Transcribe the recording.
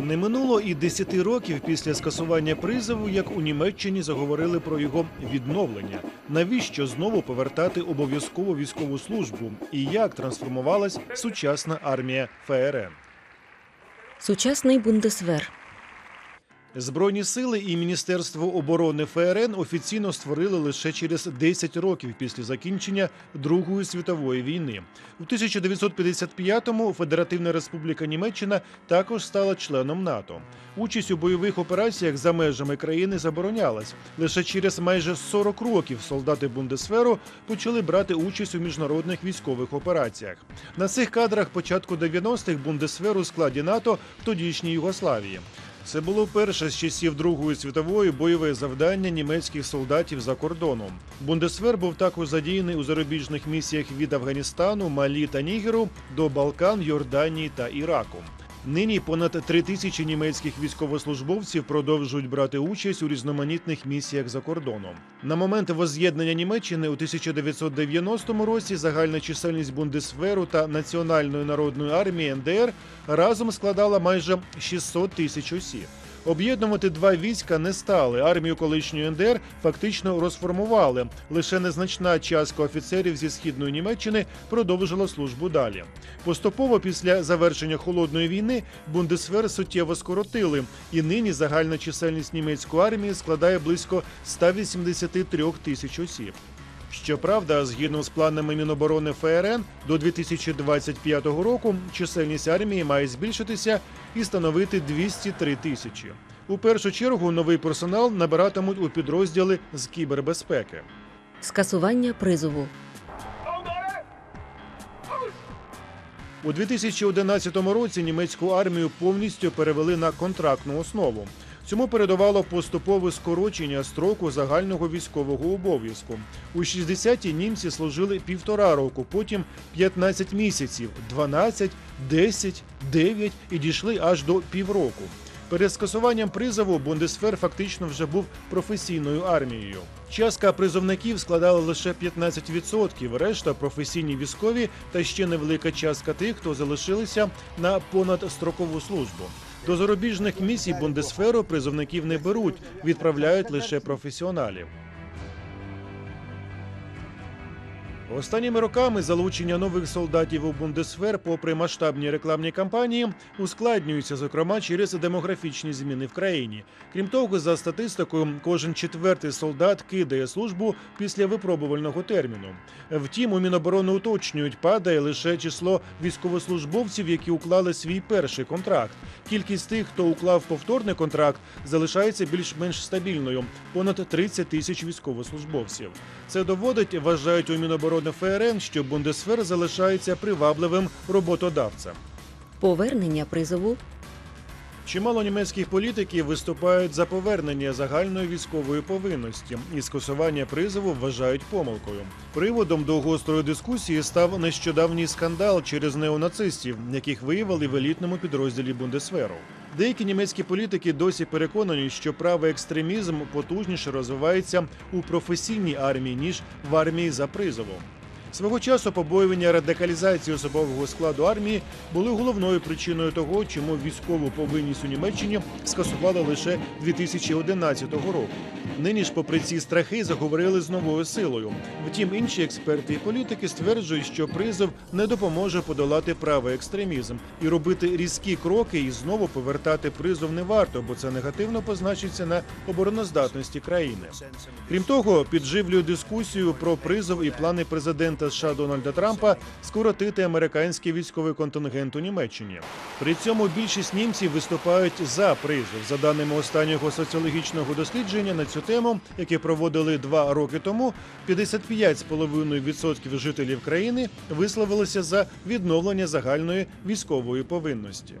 Не минуло і 10 років після скасування призову, як у Німеччині заговорили про його відновлення. Навіщо знову повертати обов'язкову військову службу? І як трансформувалась сучасна армія ФРН? Сучасний бундесвер. Збройні сили і Міністерство оборони ФРН офіційно створили лише через 10 років після закінчення Другої світової війни. У 1955-му Федеративна Республіка Німеччина також стала членом НАТО. Участь у бойових операціях за межами країни заборонялась. Лише через майже 40 років солдати Бундесферу почали брати участь у міжнародних військових операціях. На цих кадрах початку 90-х Бундесфер у складі НАТО в тодішній Югославії. Це було перше з часів Другої світової бойове завдання німецьких солдатів за кордоном. Бундесвер був також задіяний у зарубіжних місіях від Афганістану, Малі та Нігеру до Балкан, Йорданії та Іраку. Нині понад три тисячі німецьких військовослужбовців продовжують брати участь у різноманітних місіях за кордоном. На момент воз'єднання Німеччини у 1990 році загальна чисельність Бундесверу та Національної народної армії НДР разом складала майже 600 тисяч осіб. Об'єднувати два війська не стали. Армію колишньої НДР фактично розформували. Лише незначна частка офіцерів зі східної Німеччини продовжила службу далі. Поступово після завершення холодної війни Бундесвер суттєво скоротили, і нині загальна чисельність німецької армії складає близько 183 тисяч осіб. Щоправда, згідно з планами Міноборони ФРН, до 2025 року чисельність армії має збільшитися і становити 203 тисячі. У першу чергу новий персонал набиратимуть у підрозділи з кібербезпеки. Скасування призову. У 2011 році німецьку армію повністю перевели на контрактну основу. Цьому передувало поступове скорочення строку загального військового обов'язку. У 60-ті німці служили півтора року, потім 15 місяців, 12, 10, 9 і дійшли аж до півроку. Перед скасуванням призову Бундесфер фактично вже був професійною армією. Частка призовників складала лише 15%, решта професійні військові та ще невелика частка тих, хто залишилися на понадстрокову службу. До зарубіжних місій Бундесферу призовників не беруть, відправляють лише професіоналів. Останніми роками залучення нових солдатів у Бундесфер, попри масштабні рекламні кампанії, ускладнюється, зокрема через демографічні зміни в країні. Крім того, за статистикою, кожен четвертий солдат кидає службу після випробувального терміну. Втім, у Міноборони уточнюють, падає лише число військовослужбовців, які уклали свій перший контракт. Кількість тих, хто уклав повторний контракт, залишається більш-менш стабільною понад 30 тисяч військовослужбовців. Це доводить, вважають у Міноборони ФРН, що Бундесфер залишається привабливим роботодавцем. Повернення призову. Чимало німецьких політиків виступають за повернення загальної військової повинності і скасування призову вважають помилкою. Приводом до гострої дискусії став нещодавній скандал через неонацистів, яких виявили в елітному підрозділі Бундесверу. Деякі німецькі політики досі переконані, що правий екстремізм потужніше розвивається у професійній армії ніж в армії за призовом. Свого часу побоювання радикалізації особового складу армії були головною причиною того, чому військову повинність у Німеччині скасували лише 2011 року. Нині ж, попри ці страхи, заговорили з новою силою. Втім, інші експерти і політики стверджують, що призов не допоможе подолати правий екстремізм і робити різкі кроки і знову повертати призов не варто, бо це негативно позначиться на обороноздатності країни. Крім того, підживлюють дискусію про призов і плани президента США Дональда Трампа скоротити американський військовий контингент у Німеччині. При цьому більшість німців виступають за призов. За даними останнього соціологічного дослідження на цю тему, яке проводили два роки тому, 55,5% жителів країни висловилися за відновлення загальної військової повинності.